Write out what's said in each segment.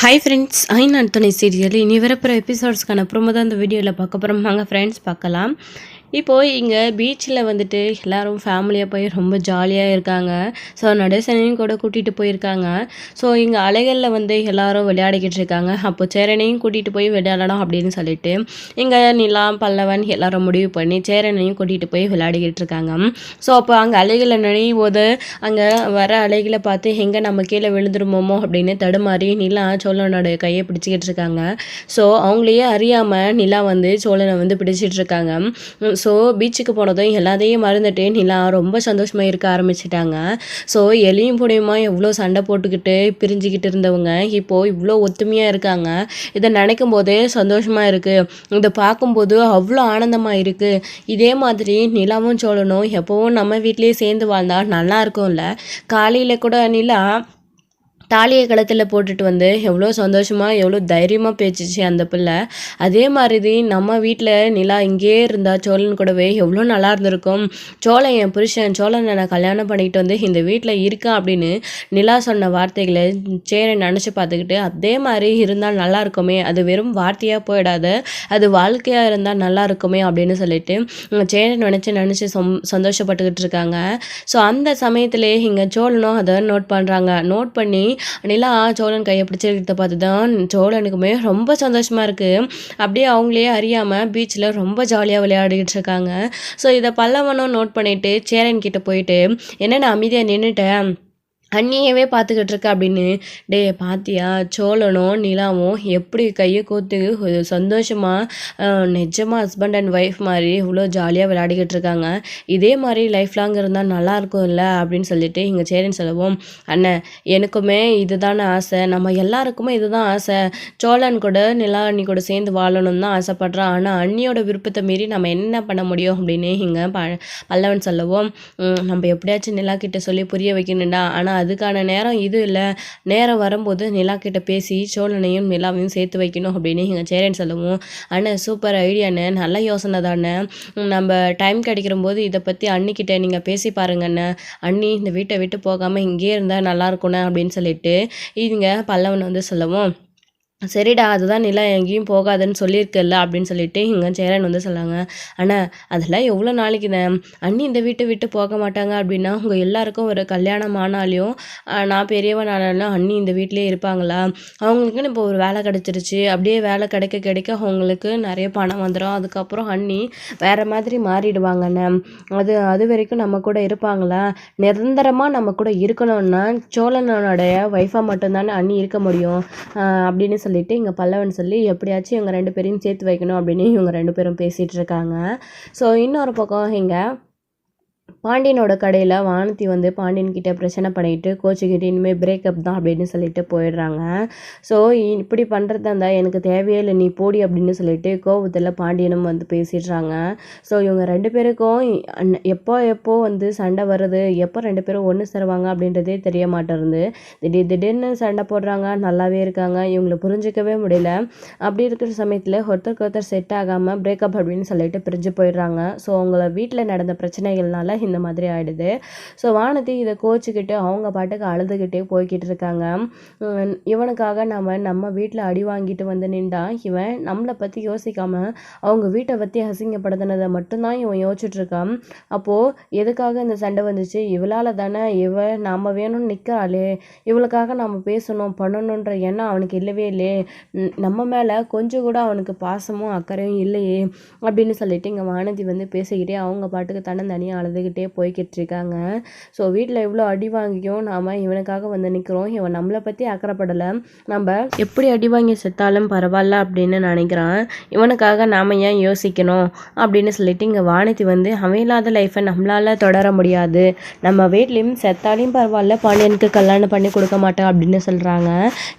Hi friends ஐந் துணை serial இனி வரப்போகிற எபிசோட்ஸ்க்கான ப்ரோமோ தான் இந்த வீடியோவில் பார்க்க போகிறோம் வாங்க ஃப்ரெண்ட்ஸ் பார்க்கலாம். இப்போது இங்கே பீச்சில் வந்துட்டு எல்லாரும் ஃபேமிலியாக போய் ரொம்ப ஜாலியாக இருக்காங்க. ஸோ நடேசனையும் கூட கூட்டிகிட்டு போயிருக்காங்க. ஸோ இங்கே அலைகளில் வந்து எல்லோரும் விளையாடிக்கிட்டு இருக்காங்க. அப்போ சேரனையும் கூட்டிகிட்டு போய் விளையாடலாம் அப்படின்னு சொல்லிட்டு இங்கே நிலா பல்லவன் எல்லோரும் முடிவு பண்ணி சேரனையும் கூட்டிகிட்டு போய் விளையாடிக்கிட்டு இருக்காங்க. ஸோ அப்போ அங்கே அலைகளில் நுழையும் போது அங்கே வர அலைகளை பார்த்து எங்கே நம்ம கீழே விழுந்துருமோமோ அப்படின்னு தடுமாறி நிலா சோழனோட கையை பிடிச்சிக்கிட்டு இருக்காங்க. ஸோ அவங்களையே அறியாமல் நிலா வந்து சோழனை வந்து பிடிச்சிட்டு இருக்காங்க. ஸோ பீச்சுக்கு போனதும் எல்லாத்தையும் மறந்துட்டு நிலா ரொம்ப சந்தோஷமாக இருக்க ஆரம்பிச்சிட்டாங்க. ஸோ எலியும் புடையுமா எவ்வளோ சண்டை போட்டுக்கிட்டு பிரிஞ்சுக்கிட்டு இருந்தவங்க இப்போது இவ்வளோ ஒத்துமையாக இருக்காங்க. இதை நினைக்கும் போதே சந்தோஷமாக இருக்குது இதை பார்க்கும்போது அவ்வளோ ஆனந்தமாக இருக்குது இதே மாதிரி நிலாவும் சோழனும் எப்போவும் நம்ம வீட்லேயே சேர்ந்து வாழ்ந்தால் நல்லா இருக்கும்ல. காலையில் கூட நிலா தாலியை கழுத்தில் போட்டுட்டு வந்து எவ்வளோ சந்தோஷமாக எவ்வளோ தைரியமாக பேச்சுச்சு அந்த பிள்ளை. அதே மாதிரி நம்ம வீட்டில் நிலா இங்கேயே இருந்தா சோழன் கூடவே எவ்வளோ நல்லா இருந்திருக்கும். சோழன் என் புருஷன் சோழனை நான் கல்யாணம் பண்ணிக்கிட்டு வந்து இந்த வீட்டில் இருக்கேன் அப்படின்னு நிலா சொன்ன வார்த்தைகளை சேரன் நினச்சி பார்த்துக்கிட்டு அதே மாதிரி இருந்தால் நல்லா இருக்குமே அது வெறும் வார்த்தையாக போயிடாது அது வாழ்க்கையாக இருந்தால் நல்லா இருக்குமே அப்படின்னு சொல்லிட்டு சேரன் நினச்சி நினச்சி சொம் சந்தோஷப்பட்டுக்கிட்டு இருக்காங்க. ஸோ அந்த சமயத்திலே இங்கே சோழனும் அதை நோட் பண்ணுறாங்க நோட் பண்ணி நிலா சோழன் கையை பிடிச்சிருக்கிறத பார்த்து தான் சோழனுக்குமே ரொம்ப சந்தோஷமாக இருக்குது அப்படியே அவங்களே அறியாமல் பீச்சில் ரொம்ப ஜாலியாக விளையாடிக்கிட்டு இருக்காங்க. ஸோ இதை பல்லவனும் நோட் பண்ணிவிட்டு சேரன் கிட்ட போயிட்டு என்னென்ன அமைதியாக நின்றுட்டேன் அண்ணியவே பார்த்துக்கிட்டு இருக்க அப்படின்னு டே பாத்தியா? சோழனும் நிலாவும் எப்படி கையை கோத்து சந்தோஷமாக நிஜமாக ஹஸ்பண்ட் அண்ட் ஒய்ஃப் மாதிரி இவ்வளோ ஜாலியாக விளையாடிக்கிட்டு இருக்காங்க. இதே மாதிரி லைஃப் லாங் இருந்தால் நல்லா இருக்கும்ல? அப்படின்னு சொல்லிட்டு இங்கே சரின்னு சொல்லவும் அண்ணன் எனக்குமே இதுதானே ஆசை. நம்ம எல்லாருக்குமே இதுதான் ஆசை. சோழன் கூட நிலா அண்ணி கூட சேர்ந்து வாழணும்னு தான் ஆசைப்பட்றான். ஆனால் அண்ணியோட விருப்பத்தை மீறி நம்ம என்ன பண்ண முடியும்? அப்படின்னு இங்கே ப பல்லவன் சொல்லவும் நம்ம எப்படியாச்சும் நிலா கிட்ட சொல்லி புரிய வைக்கணும்டா. ஆனால் அதுக்கான நேரம் இது இல்லை. நேரம் வரும்போது நிலா கிட்ட பேசி சோழனையும் நிலாவையும் சேர்த்து வைக்கணும் அப்படின்னு எங்கள் சேரன் சொல்லுவோம். அண்ணன் சூப்பர் ஐடியாண்ணே நல்ல யோசனை தானே நம்ம டைம் கிடைக்கிற போது இதை பற்றி அண்ணிக்கிட்ட நீங்கள் பேசி பாருங்கண்ணே அண்ணி. இந்த வீட்டை விட்டு போகாமல் இங்கேயே இருந்தால் நல்லா இருக்குண்ணே அப்படின்னு சொல்லிட்டு இவங்க பல்லவன் வந்து சொல்லவும். சரிடா அதுதான் நிலா எங்கேயும் போகாதுன்னு சொல்லியிருக்கல அப்படின்னு சொல்லிட்டு இங்கே சேரன் வந்து சொல்லாங்க ஆனால் அதெல்லாம் எவ்வளோ நாளைக்கு தான் அண்ணி இந்த வீட்டை விட்டு போக மாட்டாங்க அப்படின்னா உங்கள் எல்லாருக்கும் ஒரு கல்யாணம் ஆனாலையும் நான் பெரியவன் ஆனாலும் அண்ணி இந்த வீட்டிலே இருப்பாங்களா? அவங்களுக்குன்னு இப்போ ஒரு வேலை கிடச்சிருச்சு. அப்படியே வேலை கிடைக்க கிடைக்க அவங்களுக்கு நிறைய பணம் வந்துடும் அதுக்கப்புறம் அண்ணி வேறு மாதிரி மாறிடுவாங்கண்ணே அது அது வரைக்கும் நம்ம கூட இருப்பாங்களா? நிரந்தரமாக நம்ம கூட இருக்கணும்னா சோழனோடைய ஒய்ஃபாக மட்டும்தானே அண்ணி இருக்க முடியும். அப்படின்னு சொல்லிவிட்டு இங்கே பல்லவன் சொல்லி எப்படியாச்சும் இவங்க ரெண்டு பேரையும் சேர்த்து வைக்கணும் அப்படின்னு இவங்க ரெண்டு பேரும் பேசிகிட்டு இருக்காங்க. ஸோ இன்னொரு பக்கம் இங்கே பாண்டியனோட கடையில் வானதி வந்து பாண்டியன் கிட்டே பிரச்சனை பண்ணிட்டு கோச்சுக்கிட்டு இனிமேல் பிரேக்கப் தான் அப்படின்னு சொல்லிட்டு போயிடுறாங்க. ஸோ இப்படி பண்ணுறதா இருந்தால் எனக்கு தேவையே இல்லை நீ போடி அப்படின்னு சொல்லிட்டு கோபத்தில் பாண்டியனும் வந்து பேசிடுறாங்க. ஸோ இவங்க ரெண்டு பேருக்கும் எப்போ எப்போ வந்து சண்டை வருது எப்போ ரெண்டு பேரும் ஒன்று சேருவாங்க அப்படின்றதே தெரிய மாட்டேருந்து திடீர் திடீர்னு சண்டை போடுறாங்க நல்லாவே இருக்காங்க இவங்களை புரிஞ்சிக்கவே முடியல. அப்படி இருக்கிற சமயத்தில் ஒருத்தருக்கு ஒருத்தர் செட் ஆகாமல் பிரேக்கப் அப்படின்னு சொல்லிட்டு பிரிஞ்சு போயிடுறாங்க. ஸோ அவங்கள வீட்டில் நடந்த பிரச்சனைகள்னால இந்த மாதிரி ஆகிடுது ஸோ வானதி இதை கோச்சிக்கிட்டு அவங்க பாட்டுக்கு அழுதுகிட்டே போய்கிட்டு இருக்காங்க. இவனுக்காக நம்ம நம்ம வீட்டில் அடி வாங்கிட்டு வந்து நின்றா இவன் நம்மளை பற்றி யோசிக்காமல் அவங்க வீட்டை பற்றி அசிங்கப்படுத்தினதை மட்டும்தான் இவன் யோசிச்சுட்ருக்கான் அப்போது எதுக்காக இந்த சண்டை வந்துச்சு? இவளால் தானே இவ நாம் வேணும்னு நிற்கிறாளே இவளுக்காக நம்ம பேசணும் பண்ணணுன்ற எண்ணம் அவனுக்கு இல்லவே இல்லையே. நம்ம மேலே கொஞ்சம் கூட அவனுக்கு பாசமும் அக்கறையும் இல்லையே. அப்படின்னு சொல்லிட்டு இங்கே வானதி வந்து பேசிக்கிட்டே அவங்க பாட்டுக்கு தன்னந்தனியாக அழுதுகிட்டு பண்ணிகிட்டே போய்கிட்டு இருக்காங்க ஸோ வீட்டில் எவ்வளோ அடி வாங்கியும் நாம் இவனுக்காக வந்து நிற்கிறோம் இவன் நம்மளை பற்றி அக்கறைப்படலை நம்ம எப்படி அடி வாங்கி செத்தாலும் பரவாயில்ல அப்படின்னு நினைக்கிறான். இவனுக்காக நாம் ஏன் யோசிக்கணும்? அப்படின்னு சொல்லிட்டு இங்கே வானதி வந்து அவன் இல்லாத லைஃப்பை நம்மளால் தொடர முடியாது. நம்ம வீட்லேயும் செத்தாலையும் பரவாயில்ல பாண்டியனுக்கு கல்யாணம் பண்ணி கொடுக்க மாட்டேன் அப்படின்னு சொல்கிறாங்க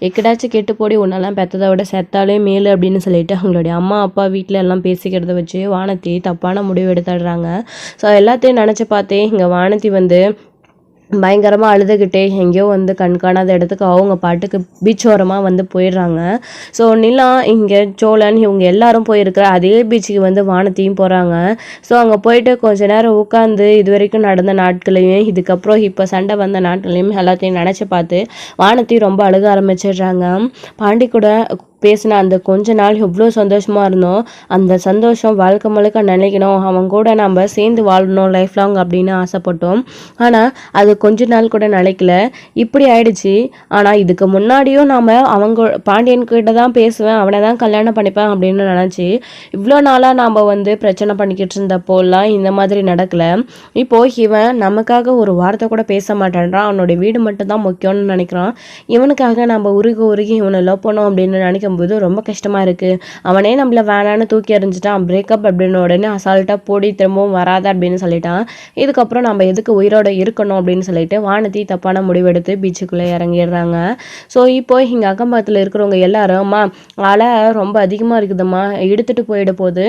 எக்கடாச்சும் கெட்டு போடி உன்னெல்லாம் பெற்றதை விட செத்தாலே மேலு அப்படின்னு சொல்லிட்டு அவங்களுடைய அம்மா அப்பா வீட்டில் எல்லாம் பேசிக்கிறத வச்சு வானத்தி தப்பான முடிவு எடுத்துடுறாங்க. ஸோ எல்லாத்தையும் நினச்சி பார்த்தே இங்கே வானதி வந்து பயங்கரமாக அழுதுகிட்டே எங்கேயோ வந்து கண்காணாத இடத்துக்கு அவங்க பாட்டுக்கு பீச் ஓரமாக வந்து போயிடுறாங்க. ஸோ நிலா இங்கே சோழன் இவங்க எல்லாரும் போயிருக்கிற அதே பீச்சுக்கு வந்து வானத்தையும் போகிறாங்க ஸோ அங்கே போயிட்டு கொஞ்ச நேரம் உட்காந்து இது வரைக்கும் நடந்த நாட்களையும் இதுக்கப்புறம் இப்போ சண்டை வந்த நாட்களையும் எல்லாத்தையும் நினச்சி பார்த்து வானத்தையும் ரொம்ப அழுக ஆரம்பிச்சிடுறாங்க. பாண்டி கூட பேசின அந்த கொஞ்ச நாள் எவ்வளோ சந்தோஷமாக இருந்தோம். அந்த சந்தோஷம் வாழ்க்கை முழுக்க நினைக்கணும் அவன் கூட நம்ம சேர்ந்து வாழணும் லைஃப் லாங் அப்படின்னு ஆசைப்பட்டோம். ஆனால் அது கொஞ்ச நாள் கூட நினைக்கல இப்படி ஆயிடுச்சு. ஆனால் இதுக்கு முன்னாடியும் நாம் அவங்க பாண்டியன் கிட்ட தான் பேசுவேன். அவனை தான் கல்யாணம் பண்ணிப்பேன் அப்படின்னு நினச்சி இவ்வளோ நாளாக நாம் வந்து பிரச்சனை பண்ணிக்கிட்டு இருந்தப்போலாம் இந்த மாதிரி நடக்கலை. இப்போது இவன் நமக்காக ஒரு வார்த்தை கூட பேச மாட்டேன்றான். அவனுடைய வீடு மட்டும் தான் முக்கியம்னு நினைக்கிறான். இவனுக்காக நம்ம உருகி உருகி இவனை லவ் பண்ணோம் அப்படின்னு நினைக்க போது ரொம்ப கஷ்டமாக இருக்குது அவனே நம்மள வேணான்னு தூக்கி எறிஞ்சிட்டான். பிரேக்கப் அப்படின்னு உடனே அசால்ட்டாக போடி திரும்பவும் வராத அப்படின்னு சொல்லிட்டான். இதுக்கப்புறம் நம்ம எதுக்கு உயிரோட இருக்கணும் அப்படின்னு சொல்லிட்டு வானத்தி தப்பான முடிவெடுத்து பீச்சுக்குள்ளே இறங்கிடுறாங்க. ஸோ இப்போ இங்கே அக்கம் பக்கத்தில் இருக்கிறவங்க எல்லாரும் அம்மா அலை ரொம்ப அதிகமாக இருக்குதும்மா எடுத்துகிட்டு போயிட போகுது.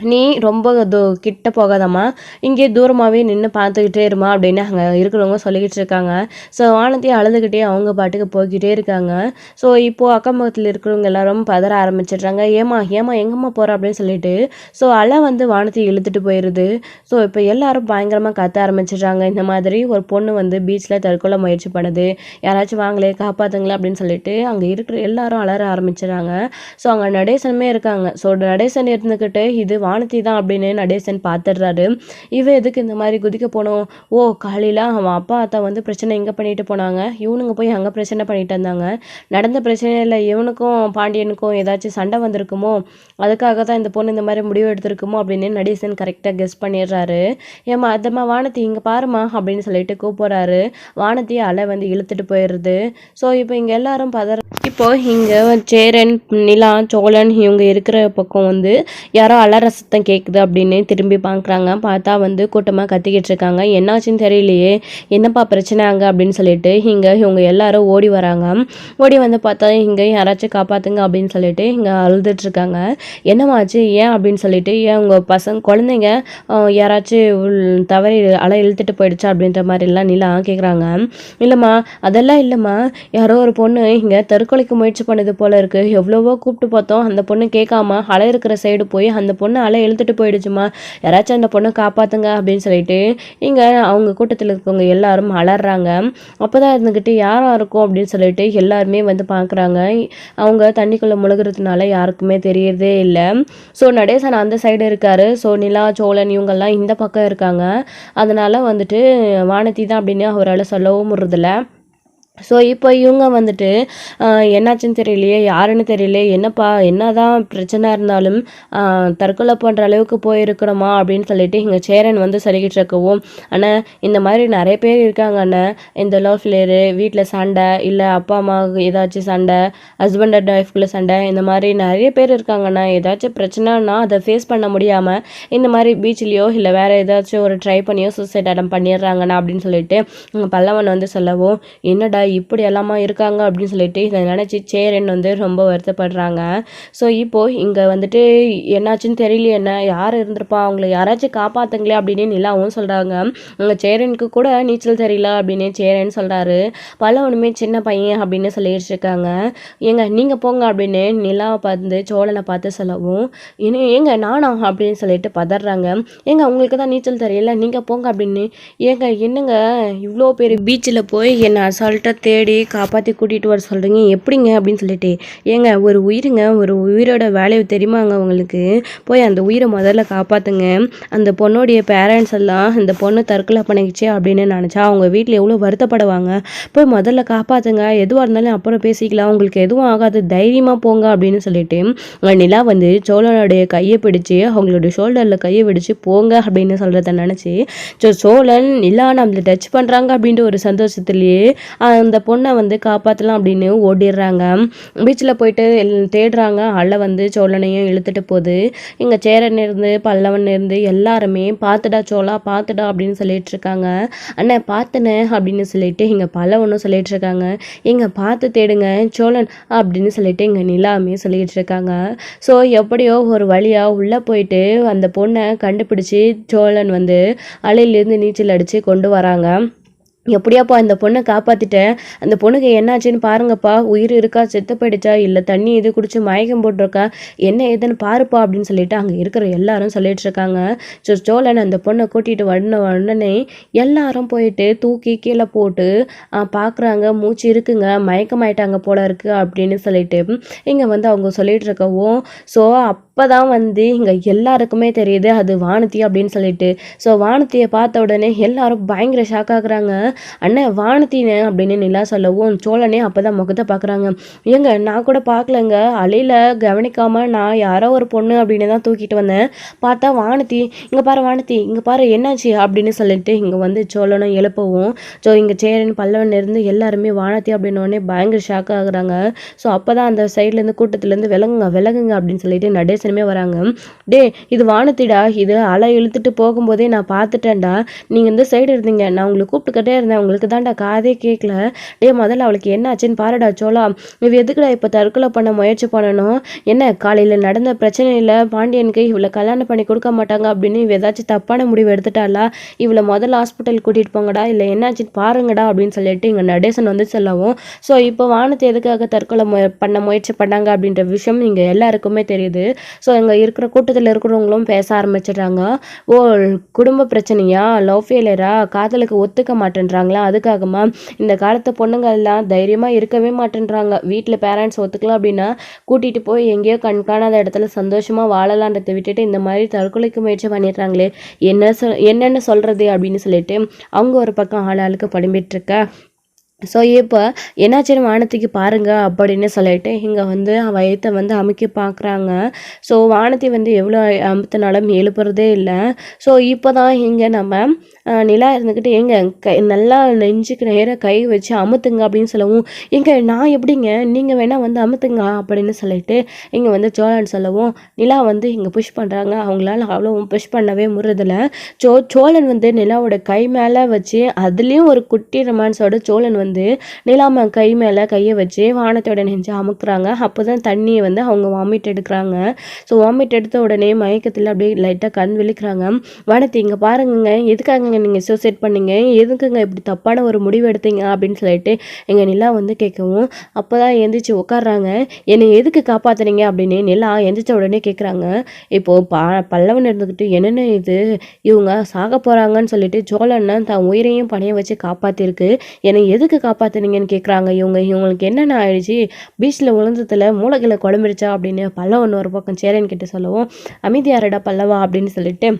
நீ ரொம்ப தூ கிட்ட போகாதம்மா. இங்கே தூரமாகவே நின்று பார்த்துக்கிட்டே இருமா அப்படின்னு அங்கே இருக்கிறவங்க சொல்லிக்கிட்டு இருக்காங்க. ஸோ வானத்தையே அழுதுகிட்டே அவங்க பாட்டுக்கு போய்கிட்டே இருக்காங்க. ஸோ இப்போது அக்கம் பக்கத்தில் இருக்கிறவங்க எல்லாரும் பதற ஆரம்பிச்சிடுறாங்க. ஏமா ஏமா எங்கம்மா போகிற அப்படின்னு சொல்லிட்டு ஸோ அலை வந்து வானத்தை இழுத்துட்டு போயிடுது ஸோ இப்போ எல்லாரும் பயங்கரமாக கத்த ஆரம்பிச்சிடுறாங்க. இந்த மாதிரி ஒரு பொண்ணு வந்து பீச்சில் தற்கொலை முயற்சி பண்ணுது. யாராச்சும் வாங்களே காப்பாற்றுங்களே அப்படின்னு சொல்லிட்டு அங்கே இருக்கிற எல்லாரும் அலற ஆரம்பிச்சிடுறாங்க. ஸோ அங்கே நடேசனுமே இருக்காங்க. ஸோ நடேசன் இருந்துக்கிட்டு இது வானதி தான் அப்படின்னு நடேசன் பார்த்துடுறாரு இவன் எதுக்கு இந்த மாதிரி குதிக்க போனோம்? ஓ காலையில் அவன் அப்பா அத்தா வந்து பிரச்சனை எங்கே பண்ணிட்டு போனாங்க. இவனுங்க போய் அங்கே பிரச்சனை பண்ணிட்டு இருந்தாங்க நடந்த பிரச்சனையில் இவனுக்கும் பாண்டியனுக்கும் ஏதாச்சும் சண்டை வந்திருக்குமோ? அதுக்காக தான் இந்த பொண்ணு இந்த மாதிரி முடிவு எடுத்திருக்குமோ? அப்படின்னு நடேசன் கரெக்டாக கெஸ் பண்ணிடுறாரு. ஏம்மா அதம்மா வானதி இங்கே பாருமா அப்படின்னு சொல்லிட்டு கூப்பிட்றாரு. வானதி அலை வந்து இழுத்துட்டு போயிடுது. ஸோ இப்போ இங்கே எல்லாரும் பதற இப்போ இங்கே சேரன் நிலா சோழன் இவங்க இருக்கிற பக்கம் வந்து யாரோ அலற சத்தம் கேட்குது அப்படின்னு திரும்பி பார்க்குறாங்க பார்த்தா வந்து கூட்டமாக கத்திக்கிட்டு இருக்காங்க. என்னாச்சுன்னு தெரியலையே. என்னப்பா பிரச்சனை அங்கே அப்படின்னு சொல்லிட்டு இங்கே இவங்க எல்லாரும் ஓடி வராங்க. ஓடி வந்து பார்த்தா இங்கே யாராச்சும் காப்பாற்றுங்க அப்படின்னு சொல்லிட்டு இங்கே அழுதுட்ருக்காங்க என்னமாச்சு? ஏன் அப்படின்னு சொல்லிட்டு ஏன் உங்கள் பசங்க குழந்தைங்க யாராச்சும் தவறி அலை இழுத்துட்டு போயிடுச்சா அப்படின்ற மாதிரிலாம் நிலா கேட்குறாங்க இல்லைம்மா அதெல்லாம் இல்லைம்மா. யாரோ ஒரு பொண்ணு இங்கே சமாளிக்க முயற்சி பண்ணது போல இருக்கு. எவ்வளவோ கூப்பிட்டு பார்த்தோம். அந்த பொண்ணு கேட்காம அலை இருக்கிற சைடு போய் அந்த பொண்ணு அலை இழுத்துட்டு போயிடுச்சுமா. யாராச்சும் அந்த பொண்ணை காப்பாத்துங்க அப்படின்னு சொல்லிட்டு இங்கே அவங்க கூட்டத்தில் இருக்கவங்க எல்லாரும் அலறாங்க. அப்போ தான் இருந்துக்கிட்டு யாரா இருக்கும் அப்படின்னு சொல்லிட்டு எல்லாருமே வந்து பார்க்குறாங்க அவங்க தண்ணிக்குள்ளே முழுகிறதுனால யாருக்குமே தெரியறதே இல்லை. ஸோ நடேசன் அந்த சைடு இருக்காரு. ஸோ நிலா சோழன் இவங்கெல்லாம் இந்த பக்கம் இருக்காங்க. அதனால வந்துட்டு வானதி தான் அப்படின்னு அவரால் சொல்லவும் முடிறதில்ல. ஸோ இப்போ இவங்க வந்துட்டு என்னாச்சுன்னு தெரியலையே யாருன்னு தெரியலையே என்னப்பா என்ன தான் பிரச்சனை இருந்தாலும் தற்கொலை பண்ணுற அளவுக்கு போயிருக்கணுமா அப்படின்னு சொல்லிட்டு இங்கே சேரன் வந்து சொல்லிக்கிட்டு இருக்கவும் ஆனால் இந்த மாதிரி நிறைய பேர் இருக்காங்கண்ணே இந்த லவ் ஃபிலேரு வீட்டில் சண்டை இல்லை அப்பா அம்மாவுக்கு ஏதாச்சும் சண்டை ஹஸ்பண்ட் அண்ட் ஒய்ஃப்குள்ளே சண்டை இந்த மாதிரி நிறைய பேர் இருக்காங்கண்ணா ஏதாச்சும் பிரச்சனைனா அதை ஃபேஸ் பண்ண முடியாமல் இந்த மாதிரி பீச்லேயோ இல்லை வேறு ஏதாச்சும் ஒரு ட்ரை பண்ணியோ சூசைட் அடம் பண்ணிடுறாங்கண்ணா அப்படின்னு சொல்லிட்டு பல்லவன் வந்து சொல்லவும் என்னடா இப்படி எல்லாமா இருக்காங்க அப்படின்னு சொல்லிட்டு இதை நினச்சி சேரன் வந்து ரொம்ப வருத்தப்படுறாங்க. ஸோ இப்போது இங்கே வந்துட்டு என்னாச்சுன்னு தெரியலையே என்ன யார் இருந்திருப்பா? அவங்கள யாராச்சும் காப்பாத்துங்களே அப்படின்னு நிலாவும் சொல்கிறாங்க உங்கள் சேரனுக்கு கூட நீச்சல் தெரியல அப்படின்னு சேரன் சொல்கிறாரு பல்லவனுமே சின்ன பையன் அப்படின்னு சொல்லிட்டு இருக்காங்க. ஏங்க நீங்கள் போங்க அப்படின்னு நிலாவை பார்த்து சோழனை பார்த்து சொல்லவும் இன்னும் ஏங்க நானா அப்படின்னு சொல்லிட்டு பதறாங்க. ஏங்க உங்களுக்கு தான் நீச்சல் தெரியல நீங்கள் போங்க அப்படின்னு. ஏங்க என்னங்க இவ்வளோ பேர் பீச்சில் போய் என்னை அசால்ட்டாக தேடி காப்பாற்றி கூட்டிகிட்டு வர சொல்கிறீங்க எப்படிங்க அப்படின்னு சொல்லிட்டு ஏங்க ஒரு உயிருங்க ஒரு உயிரோட வேலையை தெரியுமாங்க அவங்களுக்கு போய் அந்த உயிரை முதல்ல காப்பாற்றுங்க அந்த பொண்ணுடைய பேரண்ட்ஸ் எல்லாம் இந்த பொண்ணு தற்கொலை பண்ணிக்கிச்சு அப்படின்னு நினச்சா அவங்க வீட்டில் எவ்வளோ வருத்தப்படுவாங்க? போய் முதல்ல காப்பாற்றுங்க எதுவாக இருந்தாலும் அப்புறம் பேசிக்கலாம். உங்களுக்கு எதுவும் ஆகாது. தைரியமாக போங்க அப்படின்னு சொல்லிட்டு நிலா வந்து சோழனுடைய கையை பிடிச்சு அவங்களுடைய ஷோல்டரில் கையை பிடிச்சு போங்க அப்படின்னு சொல்கிறத நினச்சி ஸோ சோழன் நிலா நம்மளை டச் பண்ணுறாங்க அப்படின்ற ஒரு சந்தோஷத்துலேயே அந்த பொண்ணை வந்து காப்பாற்றலாம் அப்படின்னு ஓடிடுறாங்க. பீச்சில் போயிட்டு தேடுறாங்க. அலை வந்து சோழனையும் இழுத்துட்டு போகுது. இங்கே சேரன் இருந்து பல்லவன் இருந்து எல்லாருமே பார்த்துடா சோழா பார்த்துடா அப்படின்னு சொல்லிட்டு இருக்காங்க. அண்ணே பார்த்துனே அப்படின்னு சொல்லிட்டு இங்கே பல்லவனும் சொல்லிட்டு இருக்காங்க. இங்கே பார்த்து தேடுங்க சோழன் அப்படின்னு சொல்லிட்டு இங்கே நிலாமே சொல்லிட்டு இருக்காங்க. ஸோ எப்படியோ ஒரு வழியாக உள்ளே போயிட்டு அந்த பொண்ணை கண்டுபிடிச்சி சோழன் வந்து அலையிலேருந்து நீச்சல் அடித்து கொண்டு வராங்க. எப்படியாப்பா இந்த பொண்ணை காப்பாற்றிட்டேன் அந்த பொண்ணுக்கு என்னாச்சுன்னு பாருங்கப்பா. உயிர் இருக்கா? செத்து போயிடுச்சா? இல்லை தண்ணி இது குடிச்சு மயக்கம் போட்டிருக்கா? என்ன ஏதுன்னு பாருப்பா அப்படின்னு சொல்லிட்டு அங்கே இருக்கிற எல்லாரும் சொல்லிட்டு இருக்காங்க. ஸோ சோழன் அந்த பொண்ணை கூட்டிகிட்டு வந்த உடனே எல்லாரும் போயிட்டு தூக்கி கீழே போட்டு பார்க்குறாங்க மூச்சு இருக்குங்க. மயக்கமாயிட்டாங்க போல இருக்கு. அப்படின்னு சொல்லிட்டு இங்கே வந்து அவங்க சொல்லிட்டு இருக்கவும் ஸோ அப்போ தான் வந்து இங்கே எல்லாருக்குமே தெரியுது அது வானதி அப்படின்னு சொல்லிட்டு. ஸோ வானதியை பார்த்த உடனே எல்லாரும் பயங்கர ஷாக் ஆகுறாங்க. அண்ணன் வானத்தினே அப்படின்னு நிலா சொல்லவும் சோழனே அப்போ தான் முகத்தை பார்க்குறாங்க. ஏங்க நான் கூட பார்க்கலங்க. அலையில் கவனிக்காமல் நான் யாரோ ஒரு பொண்ணு அப்படின்னு தான் தூக்கிட்டு வந்தேன். பார்த்தா வானத்தி இங்கே பாரு வானத்தி இங்கே பாரு என்னாச்சு? அப்படின்னு சொல்லிட்டு இங்கே வந்து சோழனும் எழுப்பவும். ஸோ இங்கே சேரன் பல்லவன் இருந்து எல்லாருமே வானத்தி அப்படின்னோடனே பயங்கர ஷாக் ஆகுறாங்க. ஸோ அப்போ தான் அந்த சைட்லேருந்து கூட்டத்துலேருந்து விலங்குங்க விலகுங்க அப்படின்னு சொல்லிட்டு மனுஷனுமே வராங்க. டே இது வானத்திடா. இது அலை இழுத்துட்டு போகும்போதே நான் பார்த்துட்டேன்டா. நீங்கள் இந்த சைடு இருந்தீங்க. நான் உங்களுக்கு கூப்பிட்டுக்கிட்டே இருந்தேன். உங்களுக்கு தான்டா காதே கேட்கல டே முதல்ல அவளுக்கு என்ன ஆச்சுன்னு பாருடா சோலா இவ எதுக்குடா இப்போ தற்கொலை பண்ண முயற்சி பண்ணணும்? என்ன காலையில் நடந்த பிரச்சனையில் பாண்டியனுக்கு இவளை கல்யாணம் பண்ணி கொடுக்க மாட்டாங்க அப்படின்னு இவ ஏதாச்சும் தப்பான முடிவு எடுத்துட்டாளா? இவளை முதல்ல ஹாஸ்பிட்டல் கூட்டிகிட்டு போங்கடா. இல்லை என்னாச்சுன்னு பாருங்கடா அப்படின்னு சொல்லிட்டு இங்கே நடேசன் வந்து சொல்லவும். ஸோ இப்போ வானத்தை எதுக்காக தற்கொலை பண்ண முயற்சி பண்ணாங்க அப்படின்ற விஷயம் இங்கே எல்லாருக்குமே தெரியுது. ஸோ இங்கே இருக்கிற கூட்டத்தில் இருக்கிறவங்களும் பேச ஆரம்பிச்சிடுறாங்க. ஓ குடும்ப பிரச்சனையா? லவ் ஃபெயிலியரா காதலுக்கு ஒத்துக்க மாட்டேன்றாங்களா? அதுக்காகமா இந்த காலத்து பொண்ணுங்க எல்லாம் தைரியமாக இருக்கவே மாட்டேன்றாங்க. வீட்டில் பேரண்ட்ஸ் ஒத்துக்கலாம் அப்படின்னா கூட்டிகிட்டு போய் எங்கேயோ கண்காணாத இடத்துல சந்தோஷமாக வாழலான்றதை விட்டுட்டு இந்த மாதிரி தற்கொலைக்கு முயற்சி பண்ணிடுறாங்களே. என்ன சொல் என்னென்ன சொல்கிறது அப்படின்னு சொல்லிட்டு அவங்க ஒரு பக்கம் ஆள் ஆளுக்கு படும்பிட்டுருக்க ஸோ இப்போ என்னாச்சுன்னு வானத்திக்கு பாருங்கள் அப்படின்னு சொல்லிட்டு இங்கே வந்து வயத்தை வந்து அமுக்கி பார்க்குறாங்க ஸோ வானத்தை வந்து எவ்வளோ அமுத்தினாலும் எழுப்புறதே இல்லை. ஸோ இப்போ தான் இங்கே நம்ம நிலா இருந்துக்கிட்டு எங்க கை நல்லா நெஞ்சுக்கு நேராக கை வச்சு அமுத்துங்க அப்படின்னு சொல்லவும் எங்க நான் எப்படிங்க? நீங்கள் வேணால் வந்து அமுத்துங்க அப்படின்னு சொல்லிட்டு இங்கே வந்து சோழன் சொல்லவும் நிலா வந்து இங்கே புஷ் பண்ணுறாங்க அவங்களால அவ்வளோ புஷ் பண்ணவே முறதில்ல சோ சோழன் வந்து நிலாவோட கை மேலே வச்சு அதுலேயும் ஒரு குட்டி ரொமான்ஸோட சோழன் வந்து வந்து நிலாம கை மேலே கையை வச்சு வானத்தோட நெஞ்சு அமுக்குறாங்க. அப்போ தான் தண்ணியை வந்து அவங்க வாமிட் எடுக்கிறாங்க. ஸோ வாமிட் எடுத்த உடனே மயக்கத்தில் அப்படியே லைட்டாக கண் விழிக்கிறாங்க. வானத்தை இங்கே பாருங்க எதுக்காகங்க நீங்கள் சூசைட் பண்ணீங்க? எதுக்குங்க இப்படி தப்பான ஒரு முடிவு எடுத்தீங்க? அப்படின்னு சொல்லிட்டு எங்கள் நிலா வந்து கேட்கவும் அப்போ தான் எந்திரிச்சு உட்காடுறாங்க என்னை எதுக்கு காப்பாற்றுறீங்க அப்படின்னு நிலா எந்திரிச்ச உடனே கேட்குறாங்க. இப்போது பா பல்லவன் இருந்துக்கிட்டு என்னென்ன இது? இவங்க சாக போகிறாங்கன்னு சொல்லிட்டு சோழன்னா தான் உயிரையும் பணைய வச்சு காப்பாற்றிருக்கு என்னை எதுக்கு காப்பாற்றுனீங்கன்னு கேட்குறாங்க இவங்க இவங்களுக்கு என்னென்ன ஆயிடுச்சு? பீச்சில் விழுந்ததில் மூளைகளை குழம்பிடுச்சா அப்படின்னு பல்லவன் ஒரு பக்கம் சேரன் கிட்ட சொல்லவும் அமைதியாரடா பல்லவா அப்படின்னு சொல்லிட்டு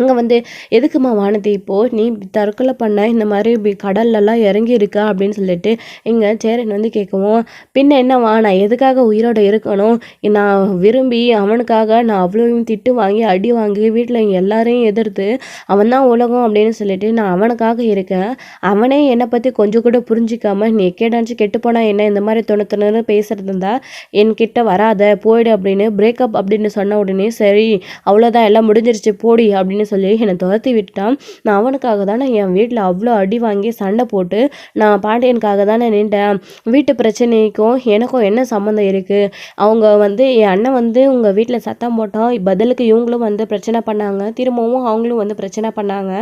இங்கே வந்து எதுக்குமா வானதி? இப்போது நீ தற்கொலை பண்ண இந்த மாதிரி இப்படி கடல்லலாம் இறங்கி இருக்கா அப்படின்னு சொல்லிட்டு இங்கே சேரன் வந்து கேட்கவும் பின்ன என்னவா நான் எதுக்காக உயிரோட இருக்கணும்? நான் விரும்பி அவனுக்காக நான் அவ்வளோயும் திட்டு வாங்கி அடி வாங்கி வீட்டில் எல்லாரையும் எதிர்த்து அவன் தான் உலகம் அப்படின்னு சொல்லிட்டு நான் அவனுக்காக இருக்கேன். அவனே என்னை பற்றி கொஞ்சம் கூட புரிஞ்சிக்காமல் நீ கேட்டாச்சு கெட்டு போனால் என்ன இந்த மாதிரி துணத்துணுன்னு பேசுகிறது இருந்தால் என்கிட்ட வராத போயிடு அப்படின்னு பிரேக்கப் அப்படின்னு சொன்ன உடனே சரி அவ்வளோதான் எல்லாம் முடிஞ்சிருச்சு போடி அப்படின்னு அப்படின்னு சொல்லி என்னை துரத்தி விட்டான். நான் அவனுக்காக தானே என் வீட்டில் அவ்வளோ அடி வாங்கி சண்டை போட்டு நான் பாண்டியனுக்காக தானே நின்றேன். வீட்டு பிரச்சனைக்கும் எனக்கும் என்ன சம்மந்தம் இருக்குது அவங்க வந்து என் அண்ணன் வந்து உங்கள் வீட்டில் சத்தம் போட்டோம் பதிலுக்கு இவங்களும் வந்து பிரச்சனை பண்ணாங்க. திரும்பவும் அவங்களும் வந்து பிரச்சனை பண்ணாங்க.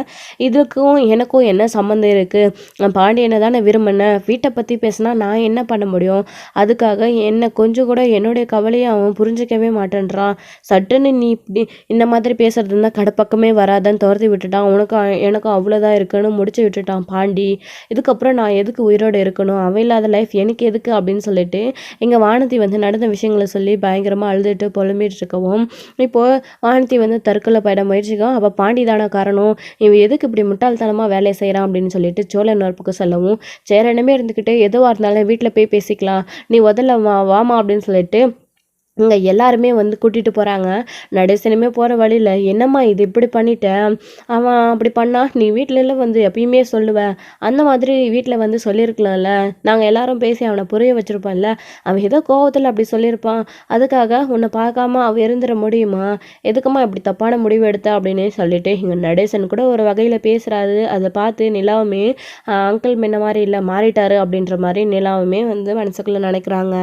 இதுக்கும் எனக்கும் என்ன சம்மந்தம் இருக்குது நான் பாண்டியனை தானே விரும்பினேன். வீட்டை பற்றி பேசினா நான் என்ன பண்ண முடியும்? அதுக்காக என்னை கொஞ்சம் கூட என்னுடைய கவலையை அவன் புரிஞ்சிக்கவே மாட்டேன்றான். சட்டுன்னு நீ இப்படி இந்த மாதிரி பேசுறது இருந்தால் கடப்பக்கமே எதுவுமே வராதன்னு துரத்தி விட்டுட்டான். உனக்கும் எனக்கும் அவ்வளோதான் இருக்குன்னு முடிச்சு விட்டுட்டான் பாண்டி. இதுக்கப்புறம் நான் எதுக்கு உயிரோடு இருக்கணும்? அவன் இல்லாத லைஃப் எனக்கு எதுக்கு அப்படின்னு சொல்லிட்டு எங்கள் வானதி வந்து நடந்த விஷயங்களை சொல்லி பயங்கரமாக அழுதுட்டு புலம்பிட்டு இருக்கவும் இப்போது வானதி வந்து தற்கொலை பயிட முயற்சிக்கும். அப்போ பாண்டி தானே காரணம்? இவன் எதுக்கு இப்படி முட்டாள்தனமாக வேலையை செய்கிறான் அப்படின்னு சொல்லிட்டு சோழன் நற்புக்கு சொல்லவும் சேரனமே இருந்துக்கிட்டு எதுவாக இருந்தாலும் வீட்டில் போய் பேசிக்கலாம். நீ முதல்ல வா வாமா அப்படின்னு சொல்லிட்டு இங்கே எல்லாருமே வந்து கூட்டிகிட்டு போகிறாங்க நடேசனுமே போகிற வழியில் என்னம்மா இது இப்படி பண்ணிட்டேன் அவன் அப்படி பண்ணா நீ வீட்டிலலாம் வந்து எப்பயுமே சொல்லுவேன் அந்த மாதிரி வீட்டில் வந்து சொல்லியிருக்கலாம்ல. நாங்கள் எல்லாரும் பேசி அவனை புரிய வச்சுருப்போம்ல. அவன் ஏதோ கோவத்தில் அப்படி சொல்லியிருப்பான். அதுக்காக உன்னை பார்க்காம அவன் இருந்துட முடியுமா? எதுக்குமா இப்படி தப்பான முடிவு எடுத்த? அப்படின்னு சொல்லிட்டு இங்கே நடேசன் கூட ஒரு வகையில் பேசுகிறாரு அதை பார்த்து நிலாவுமே அங்கிள் முன்ன மாதிரி இல்லை மாறிட்டாரு அப்படின்ற மாதிரி நிலாவுமே வந்து மனசுக்குள்ளே நினைக்கிறாங்க.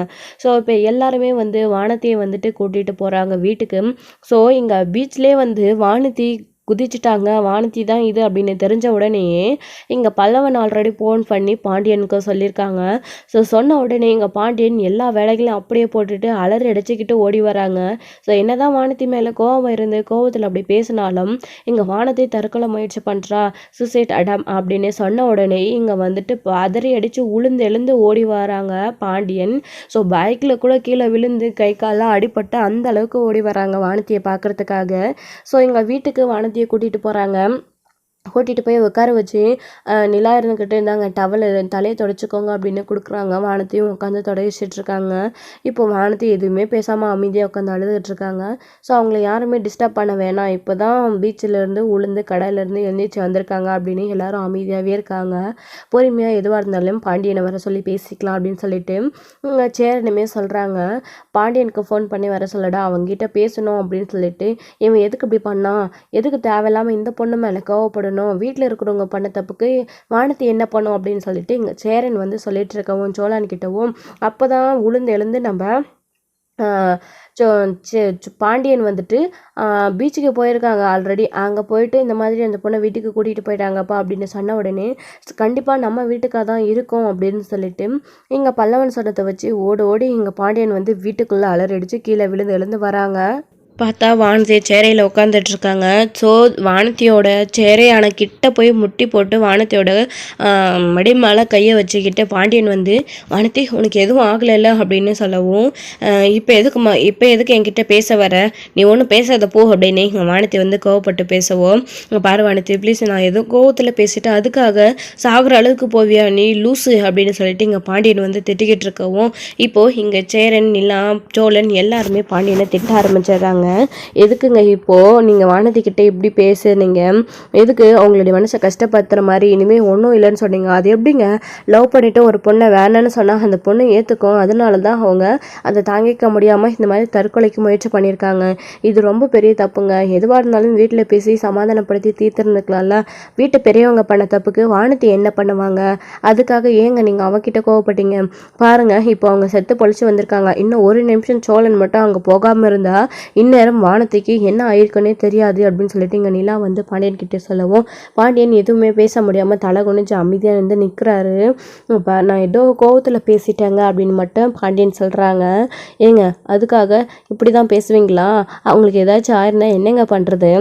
ஸோ இப்போ எல்லாருமே வந்து வானத்தை வானதியை வந்துட்டு கூட்டிகிட்டு போகிறாங்க வீட்டுக்கு. ஸோ இங்கே பீச்லேயே வந்து வானதி குதிச்சிட்டாங்க. வானதி தான் இது அப்படின்னு தெரிஞ்ச உடனேயே இங்கே பல்லவன் ஆல்ரெடி ஃபோன் பண்ணி பாண்டியனுக்கு சொல்லியிருக்காங்க. ஸோ சொன்ன உடனே இங்கே பாண்டியன் எல்லா வேலைகளையும் அப்படியே போட்டுட்டு அலறி அடிச்சுக்கிட்டு ஓடி வராங்க. ஸோ என்னதான் வானதி மேலே கோவம் இருந்து கோவத்தில் அப்படி பேசினாலும் இங்கே வானதி தற்கொலை முயற்சி பண்ணுறா சுசைட் அடம் அப்படின்னு சொன்ன உடனே இங்கே வந்துட்டு பதறி அடித்து உளுந்து எழுந்து ஓடி வராங்க பாண்டியன். ஸோ பைக்கில் கூட கீழே விழுந்து கை காலெலாம் அடிபட்டு அந்த அளவுக்கு ஓடி வராங்க வானத்தியை பார்க்குறதுக்காக. ஸோ எங்கள் வீட்டுக்கு வானதியை கூட்டிகிட்டு போகிறாங்க கூட்டிகிட்டு போய் உட்கார வச்சு நிலா இருந்துக்கிட்டு இருந்தாங்க. டவல் தலையை தொடச்சிக்கோங்க அப்படின்னு கொடுக்குறாங்க. வானத்தையும் உட்காந்து தொடச்சிட்டு இருக்காங்க. இப்போ வானத்தை எதுவுமே பேசாமல் அமைதியாக உட்காந்து அழுதுகிட்டு இருக்காங்க. ஸோ அவங்கள யாருமே டிஸ்டர்ப் பண்ண வேணாம். இப்போ தான் பீச்சிலேருந்து உளுந்து கடையிலேருந்து எழுந்திரிச்சு வந்திருக்காங்க அப்படின்னு எல்லாரும் அமைதியாகவே இருக்காங்க. பொறுமையாக எதுவாக இருந்தாலும் பாண்டியனை வர சொல்லி பேசிக்கலாம் அப்படின்னு சொல்லிட்டு சேரனுமே சொல்கிறாங்க பாண்டியனுக்கு ஃபோன் பண்ணி வர சொல்லடா அவங்ககிட்ட பேசணும் அப்படின்னு சொல்லிட்டு இவன் எதுக்கு இப்படி பண்ணான்? எதுக்கு தேவையில்லாமல் இந்த பொண்ணு மேலே கோவப்படணும்? பண்ணணும். வீட்டில் இருக்கிறவங்க பண்ண தப்புக்கு வானத்தை என்ன பண்ணும் அப்படின்னு சொல்லிட்டு இங்கே சேரன் வந்து சொல்லிட்டு இருக்கவும் சோழன் கிட்டவும். அப்போ தான் உளுந்து எழுந்து நம்ம பாண்டியன் வந்துட்டு பீச்சுக்கு போயிருக்காங்க ஆல்ரெடி அங்கே போயிட்டு இந்த மாதிரி அந்த பொண்ணை வீட்டுக்கு கூட்டிகிட்டு போயிட்டாங்கப்பா அப்படின்னு சொன்ன உடனே கண்டிப்பாக நம்ம வீட்டுக்காக தான் இருக்கும் அப்படின்னு சொல்லிட்டு இங்கே பல்லவன் சொன்னத்தை வச்சு ஓடி ஓடி இங்கே பாண்டியன் வந்து வீட்டுக்குள்ளே அலறடிச்சு கீழே விழுந்து எழுந்து வராங்க. பார்த்தா வானதியை சேரையில் உட்காந்துட்ருக்காங்க ஸோ வானத்தியோட சேரையான கிட்ட போய் முட்டி போட்டு வானத்தியோட மடி மேலே கையை வச்சுக்கிட்டு பாண்டியன் வந்து வானத்தி உனக்கு எதுவும் ஆகலைல்ல? அப்படின்னு சொல்லவும் இப்போ எதுக்கு மா இப்போ எதுக்கு என்கிட்ட பேச வர? நீ ஒன்றும் பேசாத போ அப்படின்னு எங்கள் வானத்தி வந்து கோவப்பட்டு பேசவும் பாரு வானத்தி ப்ளீஸ் நான் எதுவும் கோவத்தில் பேசிட்டு அதுக்காக சாகுற அளவுக்கு போவியா? நீ லூஸு அப்படின்னு சொல்லிட்டு இங்கே பாண்டியன் வந்து திட்டிக்கிட்டு இருக்கவும் இப்போது இங்கே சேரன் நிலா சோழன் எல்லாருமே பாண்டியனை திட்ட ஆரம்பிச்சிடுறாங்க. எதுக்குங்க இப்போது நீங்கள் வானதிக்கிட்ட இப்படி பேசுனீங்க. எதுக்கு? அவங்களுடைய மனசை கஷ்டப்படுத்துகிற மாதிரி இனிமேல் ஒன்றும் இல்லைன்னு சொன்னீங்க. அது எப்படிங்க? லவ் பண்ணிவிட்டு ஒரு பொண்ணை வேணான்னு சொன்னால் அந்த பொண்ணு ஏற்றுக்கும் அதனால தான் அவங்க அதை தாங்கிக்க முடியாமல் இந்த மாதிரி தற்கொலைக்கு முயற்சி பண்ணியிருக்காங்க. இது ரொம்ப பெரிய தப்புங்க. எதுவாக இருந்தாலும் வீட்டில் பேசி சமாதானப்படுத்தி தீர்த்துருந்துக்கலாம்ல. வீட்டு பெரியவங்க பண்ண தப்புக்கு வானதி என்ன பண்ணுவாங்க? அதுக்காக ஏங்க நீங்கள் அவகிட்ட கோவப்பட்டீங்க? பாருங்கள் இப்போ அவங்க செத்து பொழிச்சு வந்திருக்காங்க. இன்னும் ஒரு நிமிஷம் சோழன் மட்டும் அங்கே போகாமல் இருந்தால் இன்னும் நேரம் வானத்துக்கு என்ன ஆயிருக்குன்னே தெரியாது அப்படின்னு சொல்லிட்டு இங்கே நிலா வந்து பாண்டியன் கிட்டே சொல்லவும் பாண்டியன் எதுவுமே பேச முடியாமல் தலை குனிஞ்சு அமைதியாக இருந்து நிற்கிறாரு இப்போ நான் ஏதோ கோவத்தில் பேசிட்டேங்க அப்படின்னு மட்டும் பாண்டியன் சொல்கிறாங்க ஏங்க அதுக்காக இப்படி தான் பேசுவீங்களா? அவங்களுக்கு ஏதாச்சும் ஆயிருந்தா என்னங்க பண்ணுறது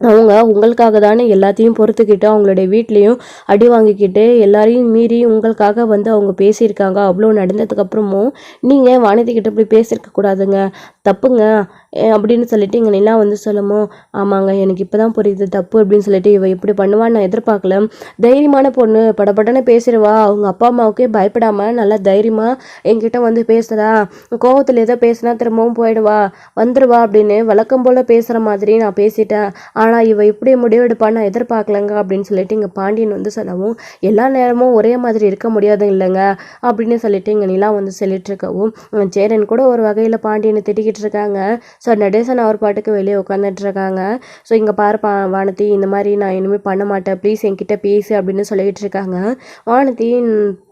அவங்க உங்களுக்காக தானே எல்லாத்தையும் பொறுத்துக்கிட்டு அவங்களுடைய வீட்லேயும் அடி வாங்கிக்கிட்டு எல்லாரையும் மீறி உங்களுக்காக வந்து அவங்க பேசியிருக்காங்க. அவ்வளோ நடந்ததுக்கப்புறமும் நீங்கள் வானதிக்கிட்ட இப்படி பேசியிருக்க கூடாதுங்க. தப்புங்க. அப்படின்னு சொல்லிட்டு எங்கள் நிலா வந்து சொல்லமோ ஆமாங்க எனக்கு இப்போ தான் புரியுது தப்பு அப்படின்னு சொல்லிட்டு இவ இப்படி பண்ணுவான்னு நான் எதிர்பார்க்கல. தைரியமான பொண்ணு படப்படன்னு பேசிடுவா. அவங்க அப்பா அம்மாவுக்கே பயப்படாமல் நல்லா தைரியமாக என்கிட்ட வந்து பேசுகிறா கோவத்தில் ஏதோ பேசுனா திரும்பவும் போயிடுவா. வந்துடுவா அப்படின்னு வழக்கம் போல் பேசுகிற மாதிரி நான் பேசிட்டேன். ஆனால் இவ இப்படி முடிவெடுப்பான்னு நான் எதிர்பார்க்கலங்க அப்படின்னு சொல்லிட்டு இங்கே பாண்டியன் வந்து சொல்லவும் எல்லா நேரமும் ஒரே மாதிரி இருக்க முடியாது இல்லைங்க அப்படின்னு சொல்லிட்டு இங்கே நிலா வந்து சொல்லிட்டு இருக்கவும் சேரன் கூட ஒரு வகையில் பாண்டியனை திட்டிக்கிட்டு இருக்காங்க ஸோ நடேசன் அவர் பாட்டுக்கு வெளியே உட்காந்துட்டு இருக்காங்க ஸோ இங்கே பாரு பா வானதி இந்த மாதிரி நான் இனிமேல் பண்ண மாட்டேன். ப்ளீஸ் என்கிட்ட பேசு அப்படின்னு சொல்லிக்கிட்டு இருக்காங்க வானதி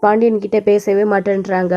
பாண்டியன் கிட்டே பேசவே மாட்டேன்றாங்க.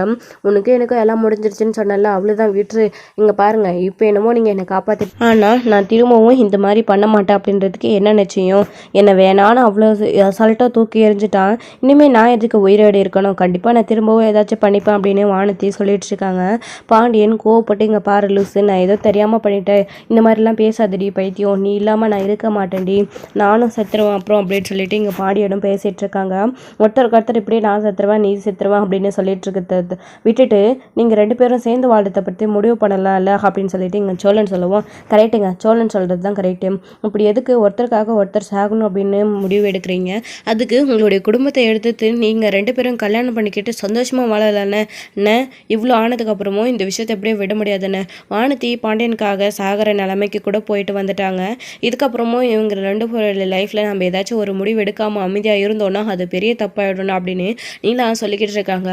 உனக்கு எனக்கும் எல்லாம் முடிஞ்சிருச்சுன்னு சொன்னல அவ்வளோதான் விட்டுரு. இங்கே பாருங்கள் இப்போ என்னமோ நீங்கள் என்னை காப்பாற்றி ஆனால் நான் திரும்பவும் இந்த மாதிரி பண்ண மாட்டேன் அப்படின்றதுக்கு என்ன நிச்சயம்? என்னை வேணான்னு அவ்வளோ அசால்ட்டாக தூக்கி எறிஞ்சிட்டான். இனிமேல் நான் எதுக்கு உயிரோடு இருக்கணும்? கண்டிப்பாக நான் திரும்பவும் ஏதாச்சும் பண்ணிப்பேன் அப்படின்னு வானத்தி சொல்லிட்டு இருக்காங்க பாண்டியன் கோவப்பட்டு இங்கே பாரு லூஸு நான் ஏதோ தெரியாமல் பண்ணிட்டேன். இந்த மாதிரிலாம் பேசாதடி பைத்தியம். நீ இல்லாமல் நான் இருக்க மாட்டேன்டி. நானும் செத்துருவேன் அப்புறம் அப்படின்னு சொல்லிட்டு இங்கே பாடியோடும் பேசிகிட்டு இருக்காங்க. ஒருத்தருக்கு ஒருத்தர் இப்படியே நான் செத்துருவேன் நீ செத்துருவேன் அப்படின்னு சொல்லிட்டு இருக்கிறத விட்டுட்டு நீங்கள் ரெண்டு பேரும் சேர்ந்து வாழ்றதை பற்றி முடிவு பண்ணலாம்ல அப்படின்னு சொல்லிட்டு இங்கே சோழன் சொல்லுவோம். கரெக்டுங்க சோழன் சொல்கிறது தான் கரெக்டு இப்படி எதுக்கு ஒருத்தருக்காக ஒருத்தர் சாகணும் அப்படின்னு முடிவு எடுக்கிறீங்க? அதுக்கு உங்களுடைய குடும்பத்தை எடுத்துட்டு நீங்கள் ரெண்டு பேரும் கல்யாணம் பண்ணிக்கிட்டு சந்தோஷமாக வாழலானே இவ்வளோ ஆனதுக்கப்புறமும் இந்த விஷயத்தை எப்படியே விட முடியாதுன்னு. வானதி பாண்டியனுக்காக சாகர நிலைமைக்கு கூட போயிட்டு வந்துட்டாங்க. இதுக்கப்புறமும் இவங்க ரெண்டு பேர் லைஃப்பில் நம்ம ஏதாச்சும் ஒரு முடிவு எடுக்காமல் அமைதியாக இருந்தோன்னா அது பெரிய தப்பாயிடணும் அப்படின்னு நீலா சொல்லிக்கிட்டு இருக்காங்க.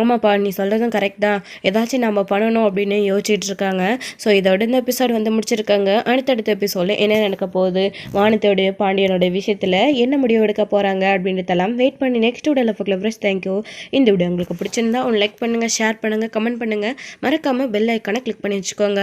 ஆமாப்பா நீ சொல்கிறதும் கரெக்ட் தான். ஏதாச்சும் நம்ம பண்ணணும் அப்படின்னு யோசிச்சுட்டு இருக்காங்க. ஸோ இதோட இந்த எபிசோட் வந்து முடிச்சிருக்காங்க. அடுத்தடுத்த எபிசோடில் என்ன நடக்க போகுது? வானத்தோடைய பாண்டியனுடைய விஷயத்தில் என்ன முடிவு எடுக்க போகிறாங்க அப்படின்றதெல்லாம் வெயிட் பண்ணி நெக்ஸ்ட் வீடியோவில் பார்க்கல ஃப்ரெஷ் தேங்க்யூ இந்த வீடியோ உங்களுக்கு பிடிச்சிருந்தா ஒன்று லைக் பண்ணுங்கள் ஷேர் பண்ணுங்கள் கமெண்ட் பண்ணுங்கள் மறக்காமல் பெல் ஐக்கானை கிளிக் பண்ணி con